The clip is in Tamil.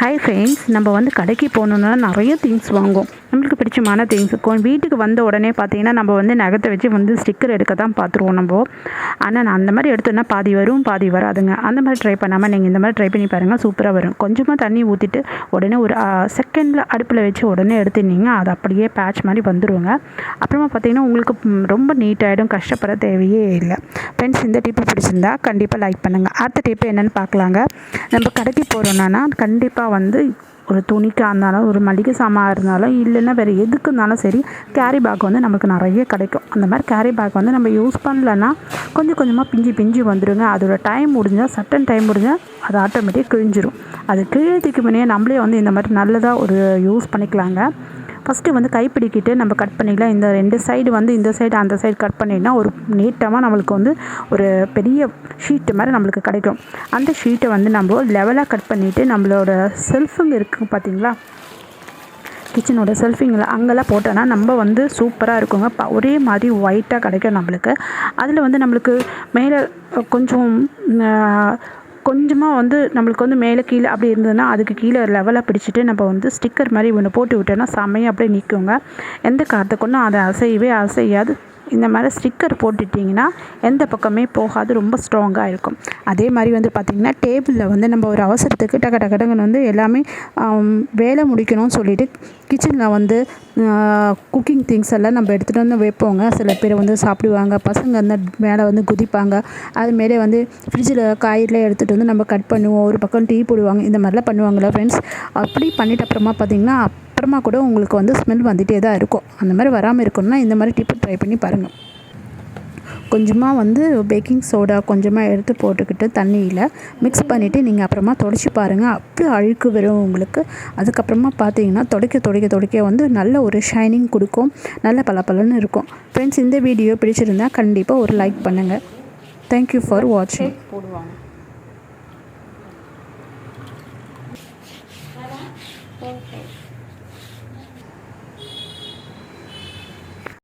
ஹாய் ஃப்ரெண்ட்ஸ் நம்ம வந்து கடைக்கு போகணுன்னா நிறைய திங்ஸ் வாங்குவோம். நம்மளுக்கு பிடிச்சமான திங்ஸ் வீட்டுக்கு வந்த உடனே பார்த்தீங்கன்னா நம்ம வந்து நகத்தை வச்சு வந்து ஸ்டிக்கர் எடுக்க தான் பார்த்துருவோம் நம்ம. ஆனால் நான் அந்த மாதிரி எடுத்தோன்னா பாதி வரும் பாதி வராதுங்க. அந்த மாதிரி ட்ரை பண்ணாமல் நீங்கள் இந்த மாதிரி ட்ரை பண்ணி பாருங்கள் சூப்பராக வரும். கொஞ்சமாக தண்ணி ஊற்றிட்டு உடனே ஒரு செகண்டில் அடுப்பில் வச்சு உடனே எடுத்துனீங்க அது அப்படியே பேட்ச் மாதிரி வந்துடுவோங்க அப்புறமா பார்த்தீங்கன்னா உங்களுக்கு ரொம்ப நீட்டாகிடும் கஷ்டப்பட தேவையே இல்லை. ஃப்ரெண்ட்ஸ் இந்த டிப்பு பிடிச்சிருந்தா கண்டிப்பாக லைக் பண்ணுங்கள் அடுத்த டிப்பு என்னென்னு பார்க்கலாங்க. நம்ம கடைக்கு போகிறோன்னா கண்டிப்பாக வந்து ஒரு துணிக்காக இருந்தாலும் ஒரு மளிகை சாமான் இருந்தாலும் இல்லைன்னா வேறு எதுக்கு இருந்தாலும் சரி கேரி பேக் வந்து நமக்கு நிறைய கிடைக்கும். அந்த மாதிரி கேரி பேக் வந்து நம்ம யூஸ் பண்ணலன்னா கொஞ்சம் கொஞ்சமாக பிஞ்சு பிஞ்சு வந்துடுங்க அதோட டைம் முடிஞ்சால் சட்டன் டைம் முடிஞ்சால் அது ஆட்டோமேட்டிக் கிழிஞ்சிரும். அது கிழியத்துக்கு முன்னே நம்மளே வந்து இந்த மாதிரி நல்லதாக ஒரு யூஸ் பண்ணிக்கலாங்க. ஃபஸ்ட்டு வந்து கைப்பிடிக்கிட்டு நம்ம கட் பண்ணிக்கலாம். இந்த ரெண்டு சைடு வந்து இந்த சைடு அந்த சைடு கட் பண்ணினா ஒரு நீட்டமாக நம்மளுக்கு வந்து ஒரு பெரிய ஷீட்டு மாதிரி நம்மளுக்கு கிடைக்கும். அந்த ஷீட்டை வந்து நம்ம லெவலாக கட் பண்ணிவிட்டு நம்மளோட செல்ஃபுங்க இருக்குது பார்த்தீங்களா கிச்சனோட செல்ஃபிங்கில் அங்கெல்லாம் போட்டோன்னா நம்ம வந்து சூப்பராக இருக்குங்க. ப ஒரே மாதிரி ஒயிட்டாக கிடைக்கும் நம்மளுக்கு. அதில் வந்து நம்மளுக்கு மேலே கொஞ்சம் கொஞ்சமாக வந்து நம்மளுக்கு வந்து மேலே கீழே அப்படி இருந்ததுன்னா அதுக்கு கீழே லெவலாக பிடிச்சிட்டு நம்ம வந்து ஸ்டிக்கர் மாதிரி ஒன்று போட்டு விட்டோன்னா செம்மையாக அப்படியே நிற்குங்க எந்த காரணத்துக்குன்னு அதை அசையவே அசையாது. இந்த மாதிரி ஸ்டிக்கர் போட்டுட்டிங்கன்னா எந்த பக்கமே போகாது ரொம்ப ஸ்ட்ராங்காக இருக்கும். அதே மாதிரி வந்து பார்த்திங்கன்னா டேபிளில் வந்து நம்ம ஒரு அவசரத்துக்கு டக டக டக்குன்னு வந்து எல்லாமே வேலை முடிக்கணும்னு சொல்லிட்டு கிச்சனில் வந்து குக்கிங் திங்ஸ் எல்லாம் நம்ம எடுத்துகிட்டு வந்து வைப்போங்க. சில பேர் வந்து சாப்பிடுவாங்க பசங்க வந்து மேலே வந்து குதிப்பாங்க. அது மேலே வந்து ஃப்ரிட்ஜில் காய்கறிலாம் எடுத்துகிட்டு வந்து நம்ம கட் பண்ணுவோம். ஒரு பக்கம் டீ போடுவாங்க. இந்த மாதிரிலாம் பண்ணுவாங்களா ஃப்ரெண்ட்ஸ் அப்படி பண்ணிட்ட அப்புறமா பார்த்திங்கன்னா அப்புறமா கூட உங்களுக்கு வந்து ஸ்மெல் வந்துகிட்டே தான் இருக்கும். அந்த மாதிரி வராமல் இருக்கணும்னா இந்த மாதிரி டிப்பு ட்ரை பண்ணி பாருங்கள் கொஞ்சமாக வந்து பேக்கிங் சோடா கொஞ்சமாக எடுத்து போட்டுக்கிட்டு தண்ணியில் மிக்ஸ் பண்ணிவிட்டு நீங்கள் அப்புறமா தொடச்சி பாருங்கள் அப்படி அழுக்கு வரும் உங்களுக்கு. அதுக்கப்புறமா பார்த்தீங்கன்னா துடைக்க துடைக்க துடைக்க வந்து நல்ல ஒரு ஷைனிங் கொடுக்கும். நல்ல பளபளன்னு இருக்கும். ஃப்ரெண்ட்ஸ் இந்த வீடியோ பிடிச்சிருந்தா கண்டிப்பாக ஒரு லைக் பண்ணுங்கள் தேங்க்யூ ஃபார் வாட்சிங் போடுவாங்க.